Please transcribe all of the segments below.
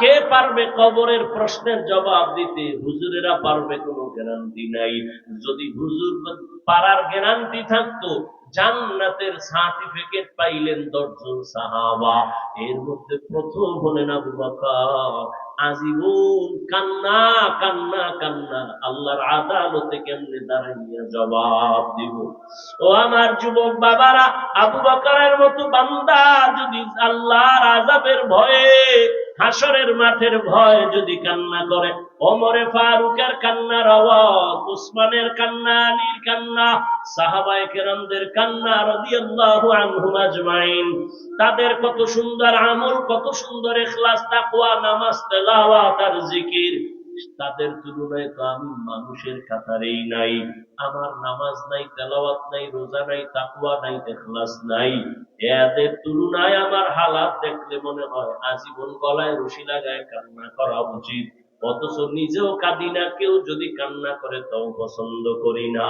কে পারবে কবরের প্রশ্নের জবাব দিতে? হুজুরেরা পারবে কোনো গ্যারান্টি নাই। যদি হুজুর পারার গ্যারান্টি থাকতো, জান্নাতের সার্টিফিকেট পাইলেন দশজন সাহাবা। এর মধ্যে প্রথম হলেন আবু বকর। আজীবন কান্না কান্না কান্না, আল্লাহর আদালতে কেমনে দাঁড়াইয়া জবাব দিব? ও আমার যুবক বাবারা, আবু বকরের মতো বান্দা যদি আল্লাহর আজাবের ভয়ে হাসরের মাঠের ভয় যদি কান্না করে ওমরে ফারুকের কান্নার আওয়াজ, উসমানের কান্না, আলীর কান্না, সাহাবায়ে কেরামদের কান্না রাদিয়াল্লাহু আনহুম আজমাইন। তাদের কত সুন্দর আমল, কত সুন্দর ইখলাস তাকওয়া, নামাজ, তেলাওয়াত আর জিকির। তাদের তুলনায় তো আমি মানুষের কাতারেই নাই। আমার নামাজ নাই, তেলাওয়াত নাই, রোজা নাই, তাকওয়া নাই ইখলাস নাই। এদের তুলনায় আমার হালাত দেখলে মনে হয় আজীবন গলায় রশি লাগায় কান্না করা উচিত। অথচ নিজেও কাঁদি না, কেউ যদি কান্না করে তাও পছন্দ করি না।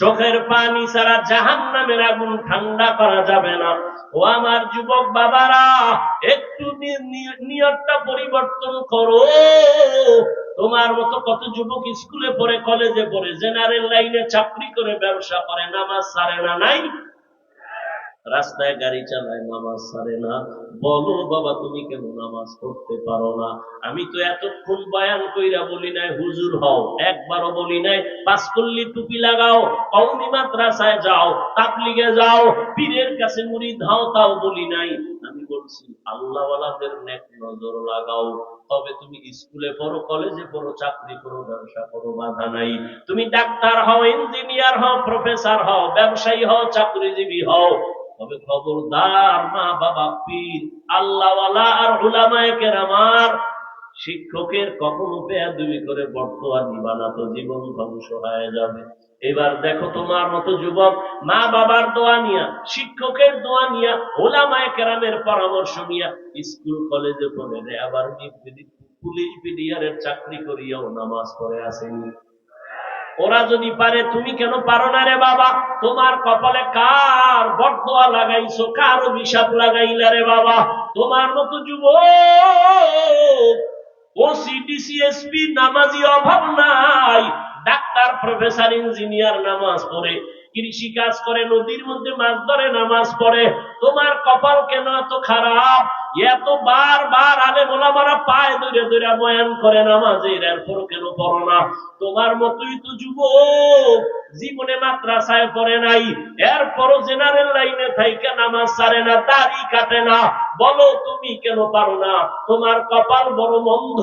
চোখের পানি ছাড়া জাহান নামের আগুন ঠান্ডা করা যাবে না। ও আমার যুবক বাবারা, একটু নিয়তটা পরিবর্তন করো। তোমার মতো কত যুবক স্কুলে পড়ে, কলেজে পড়ে, জেনারেল লাইনে চাকরি করে, ব্যবসা করে, নামাজ সারে না, নাই? রাস্তায় গাড়ি চালায়, নামাজ সারে না। বলো, বাবা, তুমি কেন নামাজ পড়তে পারো না? আমি তো এতক্ষণ বয়ান কইরা বলি নাই, হুজুর হও। একবারও বলি নাই, পাঁচকল্লি টুপি লাগাও কৌমি মাদ্রাসায় যাও, তাবলিগে যাও, পীরের কাছে মুড়ি ধাও তাও বলি নাই। আমি বলছি, আল্লাহওয়ালাদের নেক নজর লাগাও। তবে তুমি স্কুলে পড়ো, কলেজে পড়ো, চাকরি করো, ব্যবসা করো, বাধা নাই। তুমি ডাক্তার হও, ইঞ্জিনিয়ার হও, প্রফেসর হও, ব্যবসায়ী হও, চাকরিজীবী হও। তবে খবরদার মা বাবা পীর, আল্লাহওয়ালা আর উলামায়ে কেরামার শিক্ষকের কখনো বেয়াদবি করে বর্তমান বানাতো জীবন ধ্বংস হয়ে যাবে। এবার দেখো তোমার মতো যুবক, মা বাবার দোয়া নিয়া, শিক্ষকের দোয়া নিয়া ওলামায় কেরামের পরামর্শ নিয়া স্কুল, কলেজে পড়ে আবার পুলিশ বিডিআরের চাকরি করিয়াও নামাজ পড়ে আসেনি। ওরা যদি পারে, তুমি কেন পারো না রে বাবা? তোমার কপালে কার বরদোয়া লাগাইছো? কার অভিশাপ লাগাইলা রে বাবা? তোমার মতো যুবক ওসি ডিসিএসপি নামাজি অভাব নাই। ডাক্তার, প্রফেসর, ইঞ্জিনিয়ার নামাজ পড়ে কৃষি কাজ করে, নদীর মধ্যে মাছ ধরে, নামাজ পড়ে। তোমার কপাল কেন এত খারাপ? এত বার বার আলে মোলামারা পায় দূরে দূরে বয়ান করে, নামাজের এরপর কেন পড়ো না। তোমার মতোই তো যুবক, জীবনে মাদ্রাসায় পড়ে নাই, এরপরও জেনারেল লাইনে থাইকে নামাজ সারে না, দাড়ি কাটে না। বলো তুমি কেন পারো না? তোমার কপাল বড় মন্ধ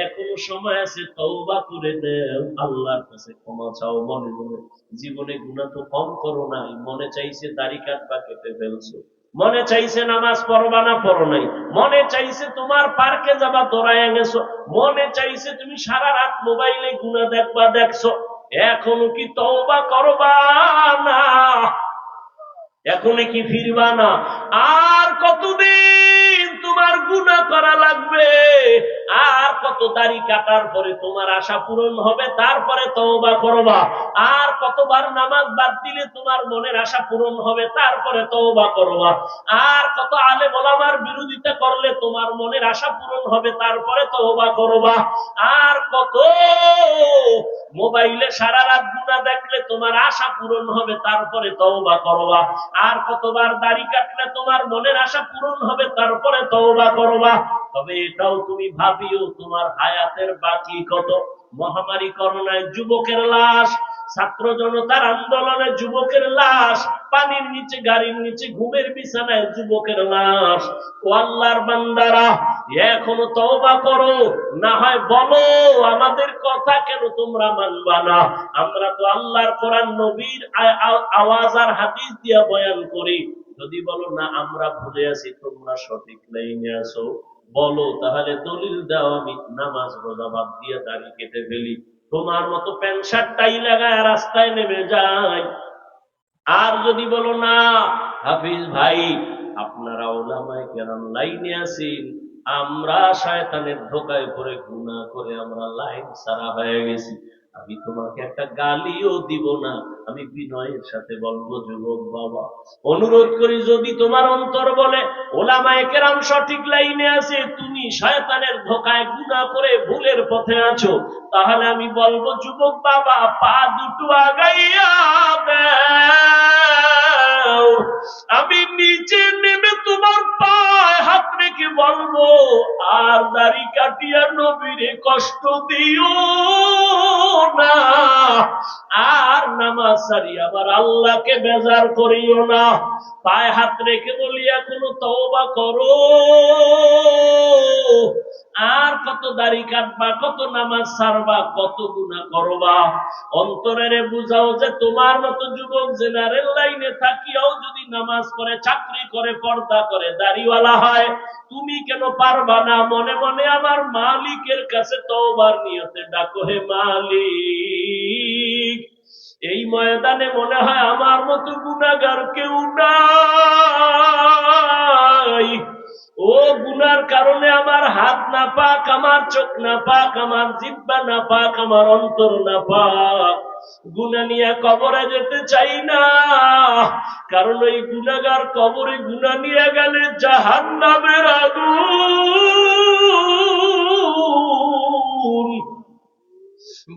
এখনও সময় আছে, তওবা করে দেও আল্লাহর কাছে ক্ষমা চাও, মনে মনে। জীবনে গুণা তো কম করো নাই, মনে চাইছে দাড়ি কাটবা, কেটে ফেলছো। মনে চাইছে নামাজ পড়বা না পড়ো নাই। মনে চাইছে তোমার পার্কে যাবা দৌড়ায় গেছো। মনে চাইছে তুমি সারা রাত মোবাইলে গুনা দেখবা, দেখছ। এখনও কি তওবা করবা না? এখনও কি ফিরবা না? আর কতদিন তোমার গুণা করা লাগবে। আর কত দাড়ি কাটার পরে তোমার আশা পূরণ হবে, তারপরে তওবা করবা। আর কতবার নামাজ বাদ দিলে তোমার মনের আশা পূরণ হবে, তারপরে তওবা করবা। আর কত আলে বলামার বিরোধিতা করলে তোমার মনের আশা পূরণ হবে, তারপরে তওবা করবা। আর কত মোবাইলে সারা রাত গুণা দেখলে তোমার আশা পূরণ হবে, তারপরে তওবা করবা। আর কতবার দাড়ি কাটলে তোমার মনের আশা পূরণ হবে, তারপরে তওবা করবা। তবে এটাও তুমি ভাবিও তোমার হায়াতের বাকি কত। মহামারী করোনায় যুবকের লাশ, ছাত্র জনতার আন্দোলনে যুবকের লাশ, পানির নিচে, গাড়ির নিচে, ঘুমের বিছানায় যুবকের লাশ। ও আল্লাহর বান্দারা, এখনও তওবা করো, না হয় বলো আমাদের কথা কেন তোমরা মানবা না। আমরা তো আল্লাহর কোরআন নবীর আওয়াজ আর হাদিস দিয়া বয়ান করি। যদি বলো, না, আমরা ভুলে আছি, তোমরা সঠিক লাইনে আসো বলো, তাহলে দলিল দাও আমি নামাজ রোজা বাদ দিয়ে দাড়ি কেটে ফেলি। তোমার মতো প্যান্ট শার্ট টাই লাগায় রাস্তায় নেমে যায়। আর যদি বলো, না, হাফিজ ভাই, আপনারা ওলামায় কেরাম লাইনে আছেন। আমরা শয়তানের ধোকায় পড়ে গুনাহ করে আমরা লাইন সারা হয়ে গেছি। আমি তোমাকে একটা গালিও দিব না। আমি বিনয়ের সাথে বলব, যুবক বাবা। অনুরোধ করি, যদি তোমার অন্তর বলে, ওলামায়ে কেরাম সঠিক লাইনে আছে, তুমি শয়তানের ধোকায় গুণা করে ভুলের পথে আছো, তাহলে আমি বলব, যুবক বাবা, পা দুটো আগাইয়া আমি নিচে নেমে তোমার পায়ে হাত রেখে বলব? আর দাড়ি কাটিয়া নবীরে কষ্ট দিও না। আর নামাজ সারি আবার আল্লাহকে বেজার করিও না। পায়ে হাত রেখে বলি এখনও তওবা করো। আর কত দাড়ি কাটবা, কত নামাজ সারবা কত গুণা করবা। অন্তরের বুঝাও যে তোমার মতো যুবক জেনারেল লাইনে থাকিয়াও যদি নামাজ করে চাকরি করে, পর্দা করে, দাড়িওয়ালা তুমি কেন পারবা না? মনে মনে আমার মালিকের কাছে তওবার নিয়তে ডাকো, হে মালিক। এই ময়দানে মনে হয় আমার মতো গুণাগার কেউ নাই। ও গুনার কারণে আমার হাত না পাক আমার চোখ না পাক আমার জিব্বা না পাক আমার অন্তর না পাক গুনা নিয়ে কবরে যেতে চাই না, কারণ ওই গুনাগার কবরে গুনা নিয়ে গেলে জাহান নামের আগুন।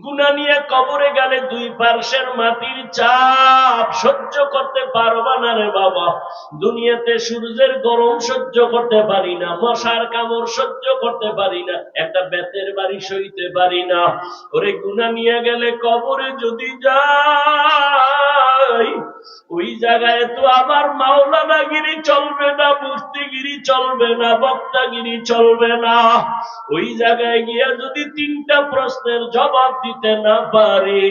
গুনা নিয়ে কবরে গেলে দুই পার্শ্বের মাটির চাপ সহ্য করতে পারবা না রে বাবা। দুনিয়াতে সূর্যের গরম সহ্য করতে পারি না, মশার কামড় সহ্য করতে পারি না, একটা বেতের বাড়ি সইতে পারি না। ওরে গুনা নিয়ে গেলে কবরে যদি যাই ওই জায়গায় তো আমার মাওলানাগিরি চলবে না মুফতিগিরি চলবে না বক্তাগিরি চলবে না। ওই জায়গায় গিয়া যদি তিনটা প্রশ্নের জবাব দিতে না পারি,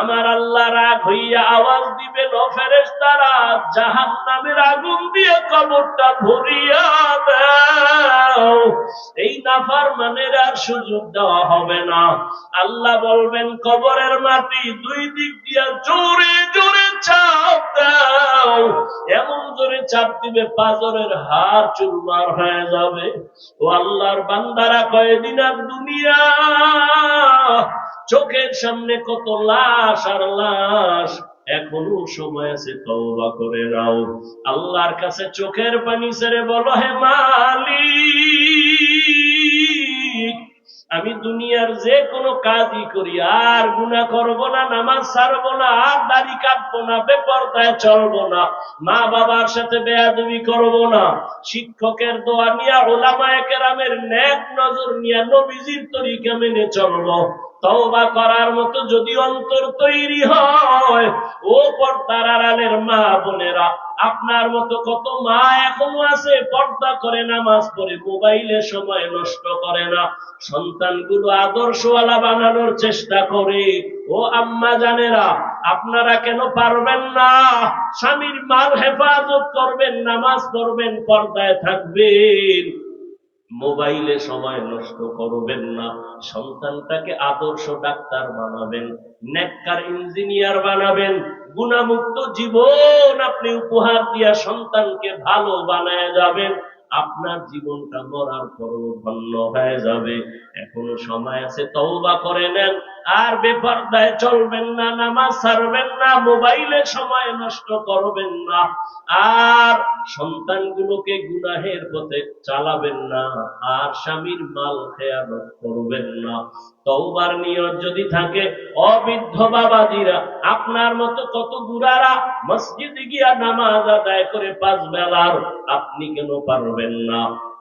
আমার আল্লাহ রাগ হইয়া আওয়াজ দিবে নফেরেস তারা জাহান নামের আগুন দিয়ে কবরটা ভরিয়া দাও। এই নাফার মানের আর সুযোগ দেওয়া হবে না। আল্লাহ বলবেন, কবরের মাটি দুই দিক দিয়া জোরে জোরে চাপ দাও, এমন জোরে চাপ দিবে পাজরের হার চুরমার হয়ে যাবে। ও আল্লাহর বান্দারা কয়েদিন আর দুনিয়া, চোখের সামনে কত লাশ আর লাশ, এখনও সময় আছে তওবা করে নাও। আল্লাহর কাছে চোখের পানি ছেড়ে বলো, হে মালিক আমি দুনিয়ার যে কোনো কাজই করি, আর গুণা করব না, নামাজ ছাড়বো না, আর দাড়ি কাটবো না, বেপরদায় চলবো না, মা বাবার সাথে বেয়াদবি করব না, শিক্ষকের দোয়া নিয়া, ওলামায় কেরামের ন্যাক নজর নিয়া, নবীজির তরিকা মেনে চলবো। তওবা করার মতো যদি অন্তর তৈরি হয়, ও পর্দার আড়ালের মা বোনেরা আপনার মতো কত মা এখনও আছে, পর্দা করে নামাজ পড়ে, মোবাইলে সময় নষ্ট করে না। সন্তানগুলো আদর্শওয়ালা বানানোর চেষ্টা করে। ও আম্মা জানেরা, আপনারা কেন পারবেন না? স্বামীর মাল হেফাজত করবেন, নামাজ পড়বেন, পর্দায় থাকবেন। মোবাইলে সময় নষ্ট করবেন না। সন্তানটাকে আদর্শ ডাক্তার বানাবেন নেককার ইঞ্জিনিয়ার বানাবেন, গুণামুক্ত জীবন আপনি উপহার দিয়া সন্তানকে ভালো বানায় যাবেন। আপনার জীবনটা মরার পরও ধন্য হয়ে যাবে। এখনও সময় আছে, তওবা করে নেন। আর বেপরদায় চলবেন না, নামাজ ছাড়বেন না, মোবাইলে সময় নষ্ট করবেন না, আর সন্তানগুলোকে গুনাহের পথে চালাবেন না, আর স্বামীর মাল খেয়ানত করবেন না। তওবার নিয়ত যদি থাকে, অবৃদ্ধ বাবাজিরা, আপনার মতো কত গুড়ারা মসজিদে গিয়া নামাজ আদায় করে পাঁচ বেলার, আপনি কেন পারবেন না?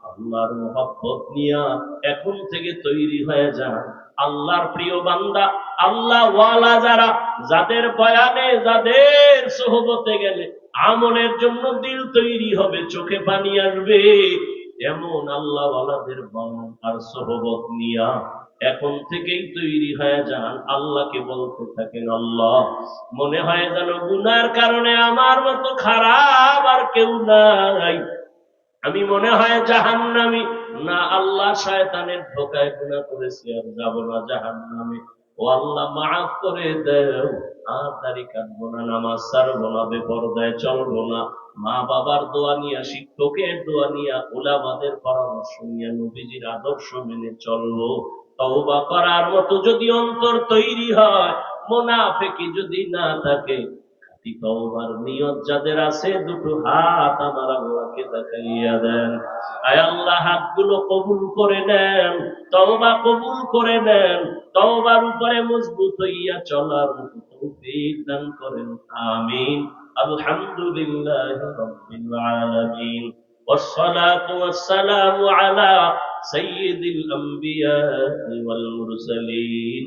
আল্লাহর মহব্বত নিয়া এখন থেকে তৈরি হয়ে যান। আল্লাহর প্রিয় বান্দা, আল্লাহ ওয়ালা যারা, যাদের বয়ানে, যাদের সোহবতে গেলে আমলের জন্য দিল তৈরি হবে, চোখে পানি আসবে, এমন আল্লাহ ওয়ালাদের বন আর সোহবত নিয়া এখন থেকেই তৈরি হয়ে যান, আল্লাহকে বলতে থাকেন, আল্লাহ, মনে হয় যেন গুনার কারণে আমার মতো খারাপ আর কেউ নাই। আমি মনে হয় জাহান্নামি। না, আল্লাহ শয়তানের ধোকায় গুণা করেছি আর যাব না জাহান্নামে। ও আল্লাহ, মাফ করে দেও। আর না, নামাজ না চলবো না। মা বাবার দোয়া নিয়া, শিক্ষকের দোয়া নিয়া ওলামাদের পরামর্শ নিয়া, নবীজির আদর্শ মেনে চলবো। তওবা করার মতো যদি অন্তর তৈরি হয়, মোনাফেকি যদি না থাকে তওবার নিয়ত যাদের আছে দুটো হাত আমার আল্লাহকে দেখাইয়া দেন আয় আল্লাহ হাতগুলো কবুল করে নেন তওবা কবুল করে নেন তওবার উপরে মজবুত হইয়া চলার মতো তৌফিক দান করেন আমিন আলহামদুলিল্লাহ রাব্বিল আলামিন والصلاة والسلام على سيد الأنبياء والمرسلين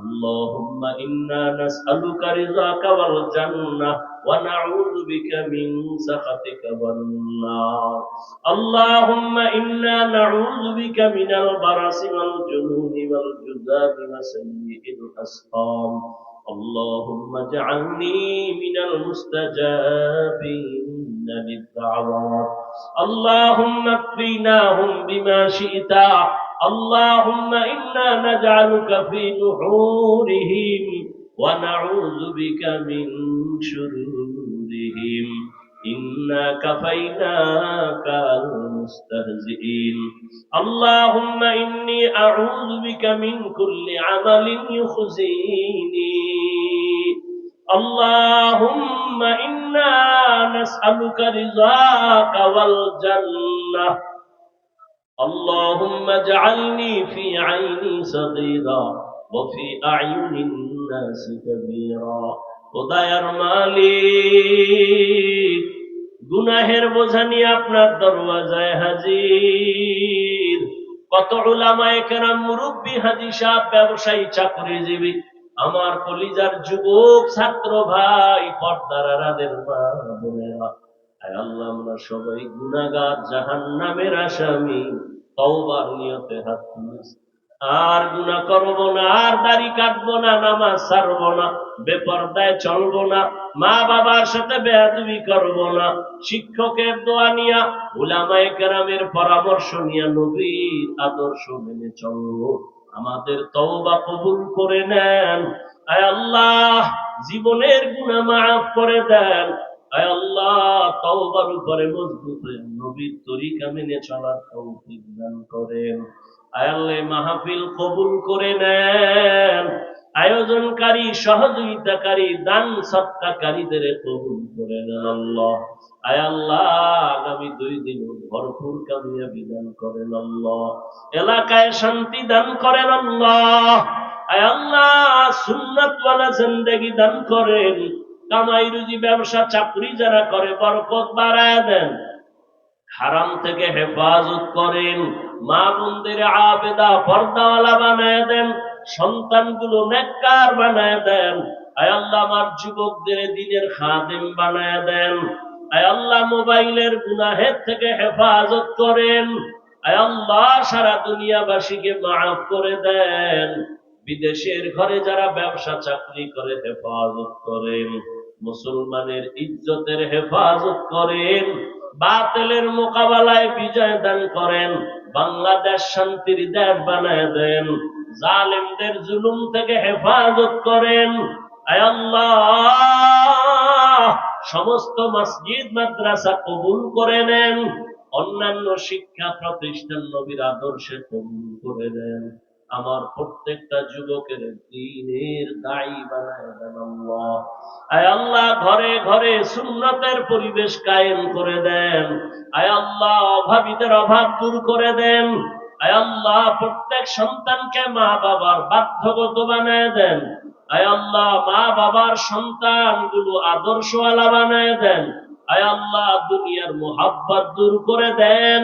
اللهم إنا نسألك رضاك والجنة ونعوذ بك من سخطك والنار اللهم إنا نعوذ بك من البرص والجنون والجذاب وسيء الأسقام اللهم اجعلني من المستجابين للدعوات اللهم اكفيناهم بما شئت اللهم إنا نجعلك في نحورهم ونعوذ بك من شرورهم إنا كفيناك المستهزئين اللهم إني أعوذ بك من كل عمل يخزيني اللهم إنا نسألك رضاك والجنة اللهم اجعلني في عيني صغيرا وفي أعين الناس كبيرا খোদায়ার মালিক গুনাহের বোঝা নিয়ে আপনার দরওয়াজায় হাজির কত উলামায়ে কেরাম মুরব্বী হাজি সাহেব ব্যবসায়ী চাকরিজীবী আমার কলিজার যুবক ছাত্র ভাই পর্দার আরাদের মা বোনেরা আয় আল্লাহ, আমরা সবাই জাহান নামের আসামি। তওবার নিয়তে হাত আর করব না, আর দাড়ি না, নামাজ ছাড়বো না না মা বাবার সাথে করব না। শিক্ষকের দোয়া নিয়া, উলামায়ে কেরামের পরামর্শ নিয়া নবীর আদর্শ মেনে চলবো। আমাদের তওবা কবুল করে নেন। আয় আল্লাহ, জীবনের গুণা মাফ করে দেন। মাহফিল কবুল করে নেন। আয়োজনকারী, সহযোগিতাকারী, দান সত্তাকারীদের কবুল করে নেন আল্লাহ। আয় আল্লাহ, আগামী দুই দিন ভরপুর কামিয়াবি দান করেন আল্লাহ। এলাকায় শান্তি দান করেন আল্লাহ। আয় আল্লাহ জিন্দেগি দান করেন। কামাই রুজি ব্যবসা চাকরি যারা করে, বরকত বাড়ায় দেন। হারাম থেকে হেফাজত করেন, মা বোনদের আবেদা পর্দাওয়ালা বানায় দেন, সন্তানগুলো নেককার বানায় দেন। আয় আল্লাহ আমার যুবকদের দিনের খাদেম বানায় দেন। আয় আল্লাহ মোবাইলের গুনাহের থেকে হেফাজত করেন। আয় আল্লাহ সারা দুনিয়াবাসীকে মাফ করে দেন। বিদেশের ঘরে যারা ব্যবসা চাকরি করে হেফাজত করেন। মুসলমানের ইজ্জতের হেফাজত করেন, বাতিলের মোকাবেলায় বিজয় দান করেন, বাংলাদেশ শান্তির দেশ বানায় দেন, জালেমদের জুলুম থেকে হেফাজত করেন। সমস্ত মসজিদ, মাদ্রাসা কবুল করে নেন, অন্যান্য শিক্ষা প্রতিষ্ঠান নবীর আদর্শে কবুল করে নেন। আমার প্রত্যেকটা যুবকের দিনের দায়ী বানায় দেন আল্লাহ। আয় আল্লাহ, ঘরে ঘরে সুন্নতের পরিবেশ কায়েম করে দেন। আয় আল্লাহ, অভাবীদের অভাব দূর করে দেন। আয় আল্লাহ, প্রত্যেক সন্তানকে মা বাবার বাধ্যগত বানায় দেন। আয় আল্লাহ মা বাবার সন্তানগুলো আদর্শওয়ালা বানায় দেন। আয় আল্লাহ, দুনিয়ার মোহাব্বত দূর করে দেন।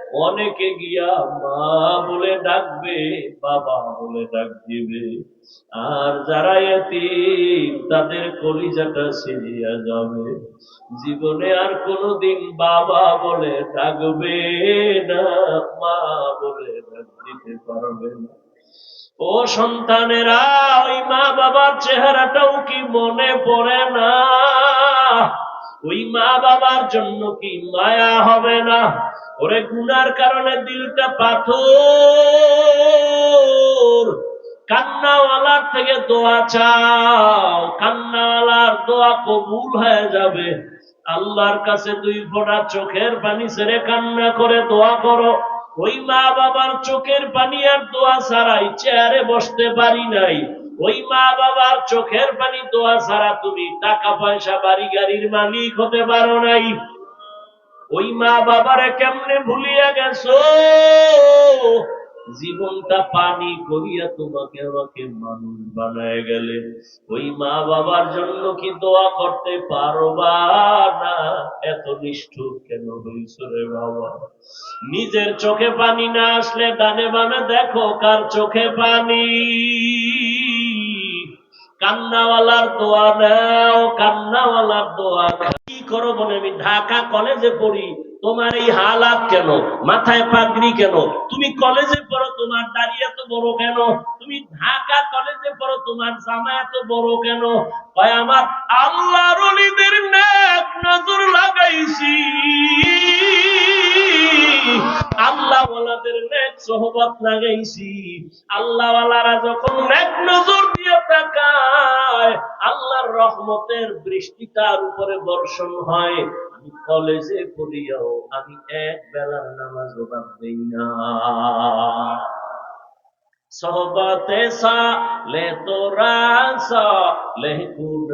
অনেকে গিয়া মা বলে ডাকবে, বাবা বলে ডাক দিবে। আর যারা এতিম, তাদের কলিজাটা ছিঁড়িয়া যাবে। জীবনে আর কোনোদিন বাবা বলে ডাকবে না, মা বলে ডাক দিতে পারবে না। ও সন্তানেরা, ওই মা বাবার চেহারাটাও কি মনে পড়ে না? ওই মা বাবার জন্য কি মায়া হবে না? ওরে গুনার কারণে দিলটা পাথর। কান্নাওয়ালার থেকে দোয়া চাও, কান্নাওয়ালার দোয়া কবুল হয়ে যাবে। আল্লাহর কাছে দুই ফোঁটা চোখের পানি ছেড়ে কান্না করে দোয়া করো। ওই মা বাবার চোখের পানি আর দোয়া ছাড়াই চেয়ারে বসতে পারি নাই। ওই মা বাবার চোখের পানি দোয়া ছাড়া তুমি টাকা পয়সা বাড়ি গাড়ির মালিক হতে পারো নাই। ওই মা বাবারে কেমনে ভুলিয়া গেছো? জীবনটা পানি করিয়া তোমাকে আমাকে মানুষ বানায় গেলে। ওই মা বাবার জন্য কি দোয়া করতে পারবা? না, এত নিষ্ঠুর কেন হইছ রে বাবা? নিজের চোখে পানি না আসলে ডানে বামে দেখো কার চোখে পানি। কান্নাওয়ালার দোয়া নাও কান্নাওয়ালার দোয়া কি করো বলে আমি? ঢাকা কলেজে পড়ি তোমার এই হালাত কেন? মাথায় পাগড়ি কেন? তুমি কলেজে পড়ো, তোমার দাড়ি এত বড় কেন? তুমি ঢাকা কলেজে পড়ো, তোমার জামা এত বড় কেন? কয় আমার আল্লাহর অলিদের নেক নজর লাগাইছি। আল্লাহ ওয়ালাদের নেক সোহবত লাগাইছি। আল্লাহ ওয়ালারা যখন নেক নজর দিয়ে তাকায়, আল্লাহর রহমতের বৃষ্টি তার উপরে বর্ষণ হয়। আমি কলেজে পড়িয়াও আমি এক বেলার নামাজ বাদ দেই না। সোহবতে সা, লে তোরা সা, লে গুণ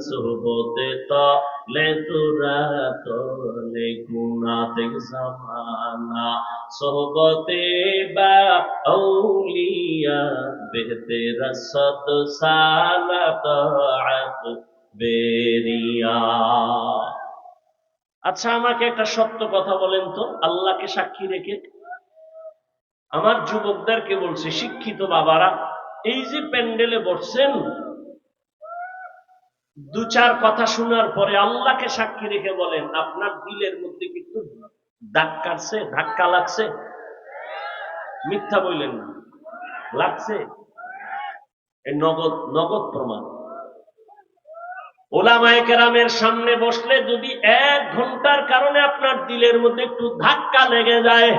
সোহবতে তা, লে তোরা তো, লে গুণাতে জামানা। সোহবতে বা আউলিয়া বেহতে রসদ সালাত বেরিয়া। আচ্ছা আমাকে একটা সত্য কথা বলেন তো। আল্লাহকে সাক্ষী রেখে। আমার যুবকদেরকে বলছে, শিক্ষিত বাবারা, এই যে প্যান্ডেলে বসছেন, দু চার কথা শোনার পরে আল্লাহকে সাক্ষী রেখে বলেন, আপনার দিলের মধ্যে কিন্তু দাগ কাটছে ধাক্কা লাগছে? মিথ্যা বললেন না। লাগছে? নগদ নগদ প্রমাণ। ওলামায়ে কেরামের সামনে বসলে যদি এক ঘণ্টার কারণে আপনার দিলের মধ্যে একটু ধাক্কা লেগে যায়,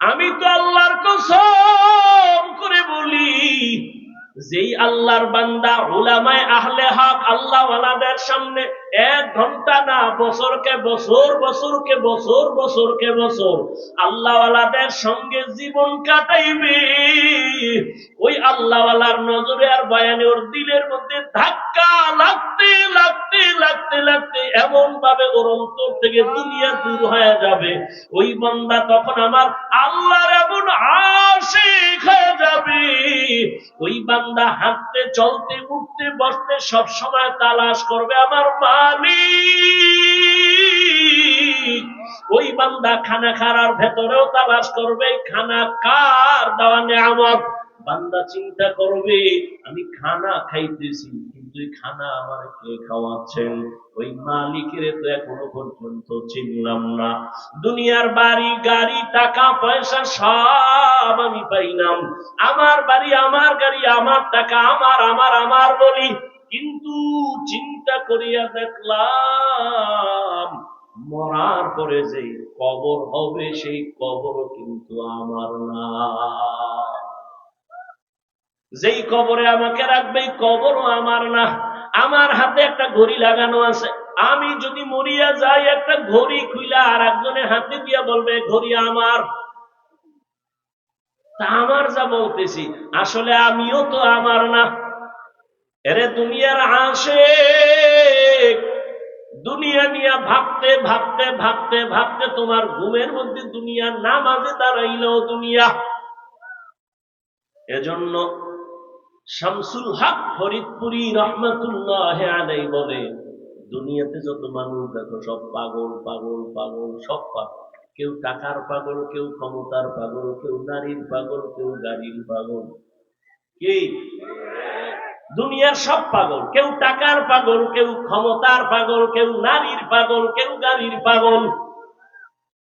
আমি তো আল্লাহর কসম করে বলি, যেই আল্লাহর বান্দা ওলামায় আহলে হক আল্লাহ সামনে এক ঘণ্টা না, বছরকে বছর বছরকে বছর বছরকে বছর। আল্লাহওয়ালাদের সঙ্গে জীবন কাটাইবে। ওই আল্লাহওয়ালার নজরে আর বয়ানে ওর দিলের মধ্যে ধাক্কা লাগতে লাগতে লাগতে লাগতে এমন ভাবে ওর অন্তর থেকে দুনিয়া দূর হয়ে যাবে। ওই বান্দা তখন আমার আল্লাহর এমন আশিক হয়ে যাবে। ওই বান্দা হাঁটতে, চলতে, উঠতে, বসতে সব সময় তালাশ করবে আমার ওই বান্দা খানা খাওয়ার ভেতরেও তালাশ করবে, খানা কার দেওয়া নেয়ামত? বান্দা চিন্তা করবে, আমি খানা খাইতেছি, কিন্তু এই খানা আমার কে খাওয়াচ্ছেন? ওই মালিকের তো এখনও পর্যন্ত চিনলাম না। দুনিয়ার বাড়ি, গাড়ি, টাকা, পয়সা সব আমি পাইলাম। আমার বাড়ি, আমার গাড়ি, আমার টাকা, আমার আমার আমার বলি। কিন্তু চিন্তা করিয়া দেখলাম, মরার পরে যে কবর হবে, সেই কবরও কিন্তু আমার না। যেই কবরে আমাকে রাখবে কবরও আমার না। আমার হাতে একটা ঘড়ি লাগানো আছে। আমি যদি মরিয়া যাই, একটা ঘড়ি খুইলা আর একজনের হাতে দিয়া বলবে ঘড়ি আমার। তা আমার যা বলতেছি, আসলে আমিও তো আমার না। এরে দুনিয়ার আসে দুনিয়া নিয়ে ভাবতে ভাবতে ভাবতে ভাবতে তোমার ঘুমের মধ্যে দুনিয়ার নামাজে দাঁড়াইলেও দুনিয়া। এজন্য শামসুল হক ফরিদপুরি রহমতুল্লাহ আলাই বলে, দুনিয়াতে যত মানুষ দেখো, সব পাগল পাগল পাগল, সব পাগল। কেউ টাকার পাগল, কেউ ক্ষমতার পাগল, কেউ নারীর পাগল, কেউ গাড়ির পাগল। কি? দুনিয়ার সব পাগল। কেউ টাকার পাগল, কেউ ক্ষমতার পাগল, কেউ নারীর পাগল, কেউ গাড়ির পাগল।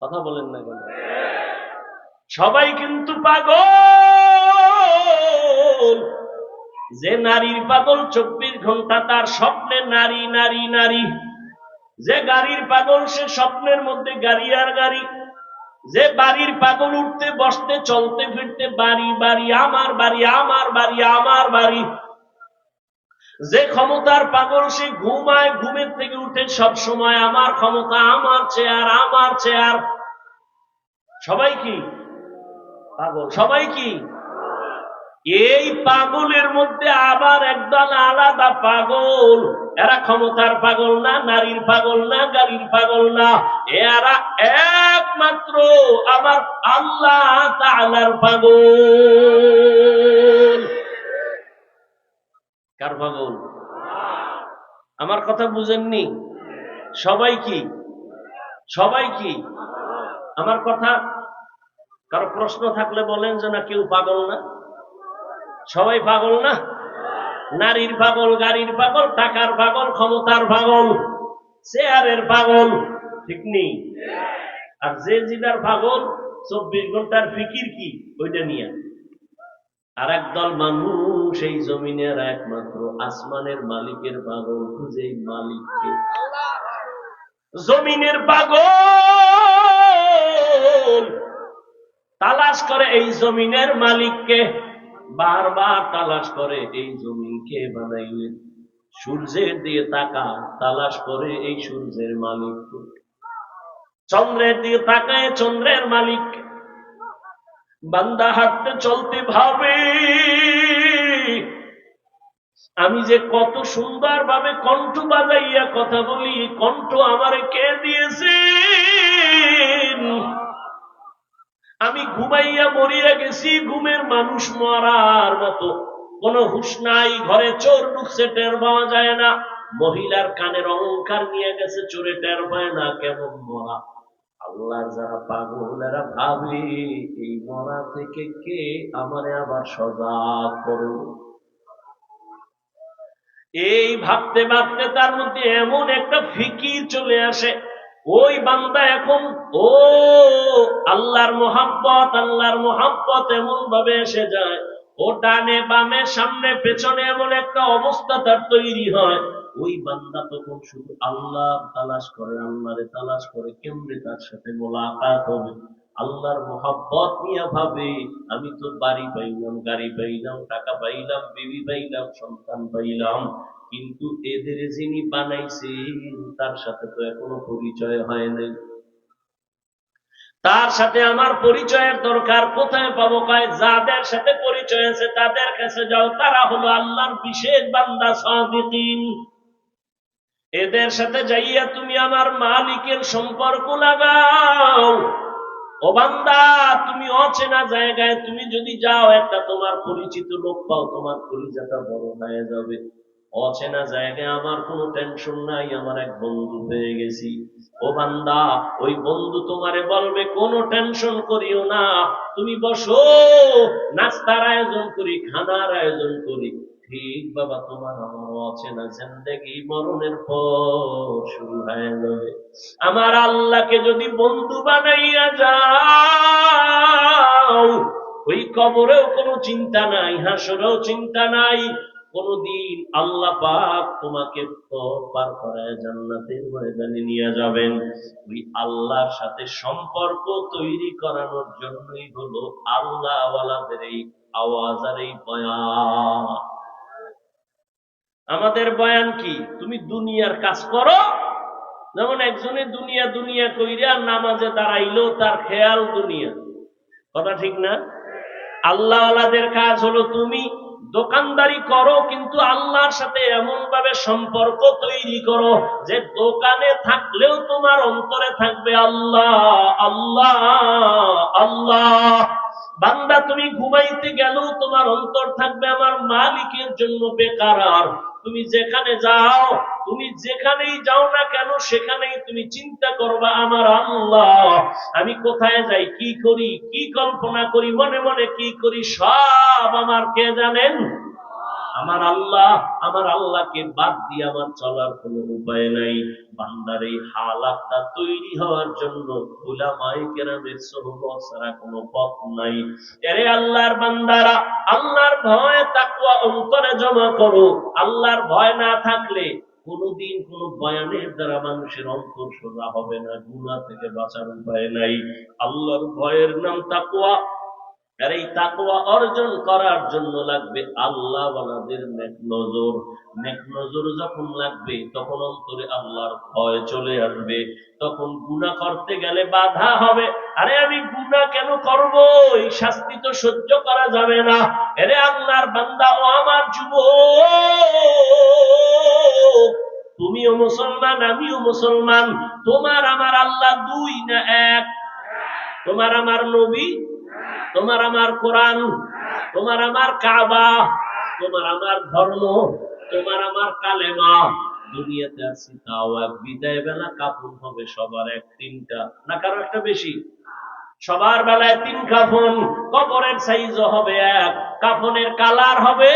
কথা বলেন না কেন? সবাই কিন্তু পাগল। যে নারীর পাগল চব্বিশ ঘণ্টা তার স্বপ্নে নারী নারী নারী। যে গাড়ির পাগল, সে স্বপ্নের মধ্যে গাড়ি আর গাড়ি। যে বাড়ির পাগল উঠতে, বসতে, চলতে, ফিরতে, বাড়ি বাড়ি, আমার বাড়ি আমার বাড়ি আমার বাড়ি। যে ক্ষমতার পাগল সে ঘুমায়, ঘুমের থেকে উঠে সব সময় আমার ক্ষমতা আমার চেয়ার আমার চেয়ার সবাই কি? পাগল। সবাই কি? এই পাগলের মধ্যে আবার একদল আলাদা পাগল। এরা ক্ষমতার পাগল না, নারীর পাগল না, গাড়ির পাগল না। এরা একমাত্র আমার আল্লাহ পাগল। কার পাগল আমার কথা বুঝেননি। সবাই কি? সবাই কি? আমার কথা কারও প্রশ্ন থাকলে বলেন যে না, কেউ পাগল না? সবাই পাগল না? নারীর পাগল, গাড়ির পাগল, টাকার পাগল, ক্ষমতার পাগল, চেয়ারের পাগল, ঠিক নেই? আর যে জিদার পাগল, চব্বিশ ঘণ্টার ফিকির কি? ওইটা নিয়ে। আর একদল মানুষ, এই জমিনের একমাত্র আসমানের মালিকের পাগল খুঁজে মালিককে। জমিনের পাগল তালাশ করে এই জমিনের মালিককে, বারবার তালাশ করে এই জমিনকে বানাইলেন সূর্যের দিয়ে তাকা তালাশ করে এই সূর্যের মালিক। চন্দ্রের দিয়ে তাকায়, চন্দ্রের মালিক বান্দা হাঁটতে চলতে ভাবে। আমি যে কত সুন্দর ভাবে কণ্ঠ বাজাইয়া কথা বলি, কণ্ঠ আমারে কে দিয়েছে আমি ঘুমাইয়া মরিয়া গেছি, ঘুমের মানুষ মরার মতো। কোন হুশ নাই, ঘরে চোর ঢুকছে, টের পাওয়া যায় না। মহিলার কানের অলঙ্কার নিয়ে গেছে, চোরে টের পায় না, কেমন মরা। আল্লাহর যারা পাগল এরা ভাবে, এই মরা থেকে কে আমারে আবার সজাগ করো এই ভাবতে ভাবতে তার মধ্যে এমন একটা ফিকির চলে আসে, ওই বান্দা এখন, ও আল্লাহর মোহাব্বত আল্লাহর মোহাব্বত এমন ভাবে এসে যায়, ও ডানে বামে, সামনে, পেছনে এমন একটা অবস্থা তার তৈরি হয়। ওই বান্দা তখন শুধু আল্লাহ তালাশ করে, আল্লাহরে তালাশ করে, কেমনে তার সাথে মোলাকাত হবে? আল্লাহর মোহাব্বত নিয়ে ভাবে, আমি তো বাড়ি পাইলাম, গাড়ি পাইলাম, টাকা পাইলাম, বিবি পাইলাম, সন্তান পাইলাম। কিন্তু এদের যিনি বানাইছেন, তার সাথে তো এখনও পরিচয় হয় নাই। তার সাথে আমার পরিচয়ের দরকার কোথায় পাবো? কয়, যাদের সাথে পরিচয় আছে, তাদের কাছে যাও। তারা হলো আল্লাহর বিশেষ বান্দা সাদিকিন। এদের সাথে যাইয়া তুমি আমার মালিকের সম্পর্ক লাগাও। ও বান্দা, তুমি অচেনা জায়গায় তুমি যদি যাও, একটা তোমার পরিচিত লোক পাও, তোমার পরিচাটা বড় হয়ে যাবে। অচেনা জায়গায় আমার কোনো টেনশন নাই, আমার এক বন্ধু পেয়ে গেছি। ও বান্দা, ওই বন্ধু তোমারে বলবে, কোনো টেনশন করিও না। তুমি বসো, নাস্তার আয়োজন করি, খানার আয়োজন করি। ঠিক বাবা, তোমার আমার অচেনা জিন্দেগি মরণের পর শুরু হয়ে যাবে আমার আল্লাহকে যদি বন্ধু বানাইয়া যাও, ওই কবরেও কোনো চিন্তা নাই, হাসরেও চিন্তা নাই। কোনদিন আল্লাহ পাক তোমাকে পার করায় জান্নাতের ময়দানে নিয়ে যাবেন। ওই আল্লাহর সাথে সম্পর্ক তৈরি করানোর জন্যই হলো আল্লাহওয়ালাদের এই আওয়াজ আর এই বয়ান। আমাদের বয়ান কি? তুমি দুনিয়ার কাজ করো। যেমন একজনে দুনিয়া দুনিয়া কইরা নামাজে দাঁড়াইলো, তার খেয়াল দুনিয়া। কথা ঠিক না? আল্লাহওয়ালাদের কাজ হলো তুমি দোকানদারি করো, কিন্তু আল্লাহর সাথে এমন ভাবে সম্পর্ক তৈরি করো যে দোকানে থাকলেও তোমার অন্তরে থাকবে আল্লাহ আল্লাহ আল্লাহ। বান্দা, তুমি ঘুমাইতে গেলেও তোমার অন্তর থাকবে আমার মালিকের জন্য বেকার। তুমি যেখানে যাও, তুমি যেখানেই যাও না কেন, সেখানেই তুমি চিন্তা করবা, আমার আল্লাহ, আমি কোথায় যাই, কি করি, কি কল্পনা করি, মনে মনে কি করি, সব আমার কে জানেন? আমার আল্লাহ, আমার আল্লাহকে বাদ দিয়ে আমার চলার কোনো উপায় নাই। বান্দার এই হালাতটা তৈরি হওয়ার জন্য কেরামের কোনো পথ নাই। এরে আল্লাহর বান্দারা, আল্লাহর ভয় অন্তরে জমা করো। আল্লাহর ভয় না থাকলে কোনদিন কোন বয়ানের দ্বারা মানুষের অন্তর সোজা হবে না গুণা থেকে বাঁচার উপায় নাই। আল্লাহর ভয়ের নাম তাকওয়া। আর এই তাকওয়া অর্জন করার জন্য লাগবে আল্লাহ ওয়ালাদের নেক নজর। নেক নজর যখন লাগবে, তখন অন্তরে আল্লাহর ভয় চলে আসবে। তখন গুনাহ করতে গেলে বাধা হবে। আরে আমি গুনাহ কেন করব? এই শাস্তি তো সহ্য করা যাবে না। আরে আল্লাহর বান্দা, ও আমার যুব তুমিও মুসলমান, আমিও মুসলমান। তোমার আমার আল্লাহ দুই না এক? তোমার আমার নবী তোমার আমার কোরআন, তোমার আমার কাবা, তোমার আমার ধর্ম, তোমার আমার কালেমা। দুনিয়াতে আছি তাও এক বিদায় বেলা কাপড় হবে সবার এক তিনটা, না কারও একটা বেশি। সবার বেলায় তিন কাফন, কবরের সাইজও হবে এক, কাফনের কালার হবে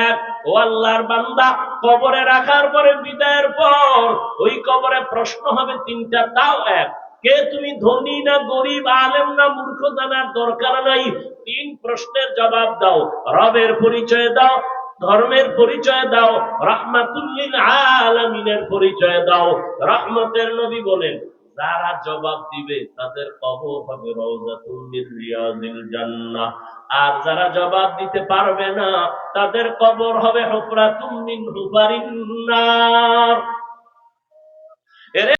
এক। ও আল্লাহর বান্দা, কবরে রাখার পরে বিদায়ের পর, ওই কবরে প্রশ্ন হবে তিনটা, তাও এক। কে তুমি ধনী না গরিব, আলেম না মূর্খ জানার দরকার নাই। তিন প্রশ্নের জবাব দাও। রবের পরিচয় দাও, ধর্মের পরিচয় দাও রাহমাতুল্লিল আলামিনের পরিচয় দাও। রহমতের নবী বলেন, যারা জবাব দিবে তাদের কবর হবে রওজাতুল জান্নাহ। আর যারা জবাব দিতে পারবে না, তাদের কবর হবে হুফরাতুম মিন হুফারিন